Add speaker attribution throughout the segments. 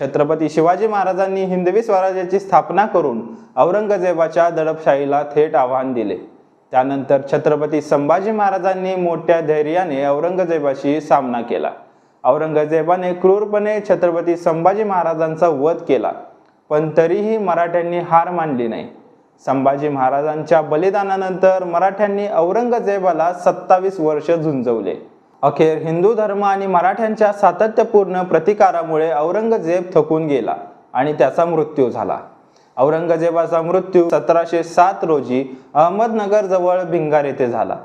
Speaker 1: छत्रपती शिवाजी महाराजांनी हिंदवी स्वराज्याची स्थापना करून औरंगजेबाच्या दडपशाहीला थेट आव्हान दिले. त्यानंतर छत्रपती संभाजी महाराजांनी मोठ्या धैर्याने औरंगजेबाशी सामना केला. औरंगजेबाने क्रूरपणे छत्रपती संभाजी महाराजांचा वध केला पण तरीही मराठ्यांनी हार मानली नाही. संभाजी महाराजांच्या बलिदानानंतर मराठ्यांनी औरंगजेबाला सत्तावीस वर्ष झुंजवले. अखेर हिंदू धर्म आणि मराठ्यांच्या सातत्यपूर्ण प्रतिकारामुळे औरंगजेब थकून गेला आणि त्याचा मृत्यू झाला. औरंगजेबाचा मृत्यू सतराशे सात रोजी अहमदनगर जवळ भिंगार येथे झाला.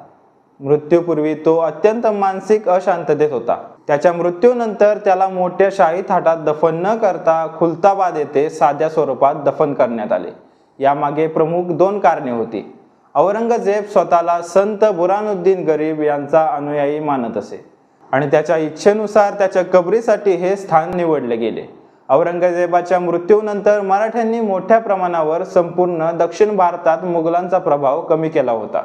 Speaker 1: मृत्यूपूर्वी तो अत्यंत मानसिक अशांततेत होता. त्याच्या मृत्यूनंतर त्याला मोठ्या शाही थाटात दफन न करता खुलताबाद येथे साध्या स्वरूपात दफन करण्यात आले. यामागे प्रमुख दोन कारणे होती. औरंगजेब स्वतःला संत बुरानुद्दीन गरीब यांचा अनुयायी मानत असे. आणि त्याच्या इच्छेनुसार त्याच्या कबरीसाठी हे स्थान निवडले गेले. औरंगजेबाच्या मृत्यूनंतर मराठ्यांनी मोठ्या प्रमाणावर संपूर्ण दक्षिण भारतात मुघलांचा प्रभाव कमी केला होता.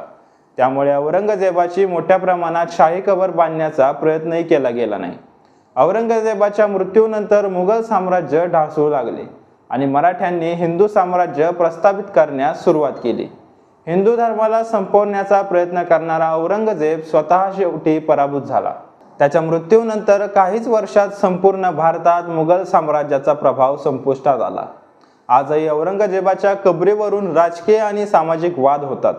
Speaker 1: त्यामुळे औरंगजेबाची मोठ्या प्रमाणात शाही कबर बांधण्याचा प्रयत्नही केला गेला नाही. औरंगजेबाच्या मृत्यूनंतर मुघल साम्राज्य ढासळू लागले आणि मराठ्यांनी हिंदू साम्राज्य प्रस्थापित करण्यास सुरुवात केली. हिंदू धर्माला संपवण्याचा प्रयत्न करणारा औरंगजेब स्वतः शेवटी पराभूत झाला. त्याच्या मृत्यूनंतर काहीच वर्षात संपूर्ण भारतात मुघल साम्राज्याचा प्रभाव संपुष्टात आला. आजही औरंगजेबाच्या कबरीवरून राजकीय आणि सामाजिक वाद होतात.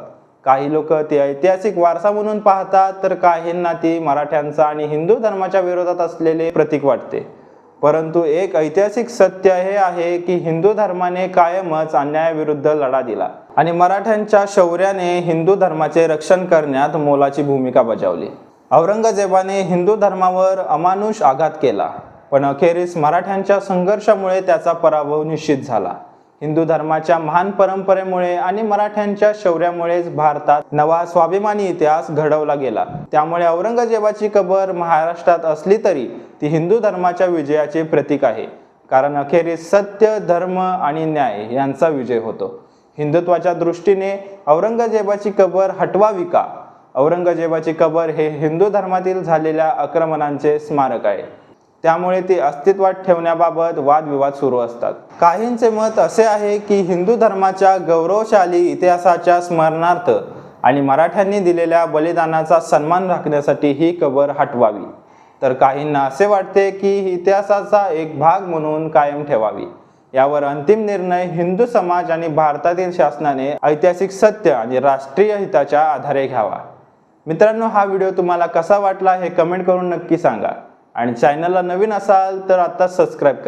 Speaker 1: काही लोक ती ऐतिहासिक वारसा म्हणून पाहतात तर काहींना ती मराठ्यांचा आणि हिंदू धर्माच्या विरोधात असलेले प्रतीक वाटते. परंतु एक ऐतिहासिक सत्य हे आहे की हिंदू धर्माने कायमच अन्यायाविरुद्ध लढा दिला. आणि मराठ्यांच्या शौर्याने हिंदू धर्माचे रक्षण करण्यात मोलाची भूमिका बजावली. औरंगजेबाने हिंदू धर्मावर अमानुष आघात केला पण अखेरीस मराठ्यांच्या संघर्षामुळे त्याचा पराभव निश्चित झाला. हिंदू धर्माच्या महान परंपरेमुळे आणि मराठ्यांच्या शौर्यामुळेच भारतात नवा स्वाभिमानी इतिहास घडवला गेला. त्यामुळे औरंगजेबाची कबर महाराष्ट्रात असली तरी ती हिंदू धर्माच्या विजयाचे प्रतीक आहे. कारण अखेरीस सत्य धर्म आणि न्याय यांचा विजय होतो. हिंदुत्वाच्या दृष्टीने औरंगजेबाची कबर हटवावी का? औरंगजेबाची कबर हे हिंदू धर्मातील झालेल्या आक्रमणांचे स्मारक आहे. त्यामुळे ती अस्तित्वात ठेवण्याबाबत वादविवाद सुरू असतात. काहींचे मत असे आहे की हिंदू धर्माच्या गौरवशाली इतिहासाच्या स्मरणार्थ आणि मराठ्यांनी दिलेल्या बलिदानाचा सन्मान राखण्यासाठी ही कबर हटवावी. तर काहींना असे वाटते की इतिहासाचा एक भाग म्हणून कायम ठेवावी. यावर अंतिम निर्णय हिंदू समाज आणि भारतातील शासनाने ऐतिहासिक सत्य आणि राष्ट्रीय हिताच्या आधारे घ्यावा. मित्रांनो हा व्हिडिओ तुम्हाला कसा वाटला हे कमेंट करून नक्की सांगा. आणि चॅनलला नवीन असाल तर आता सबस्क्राईब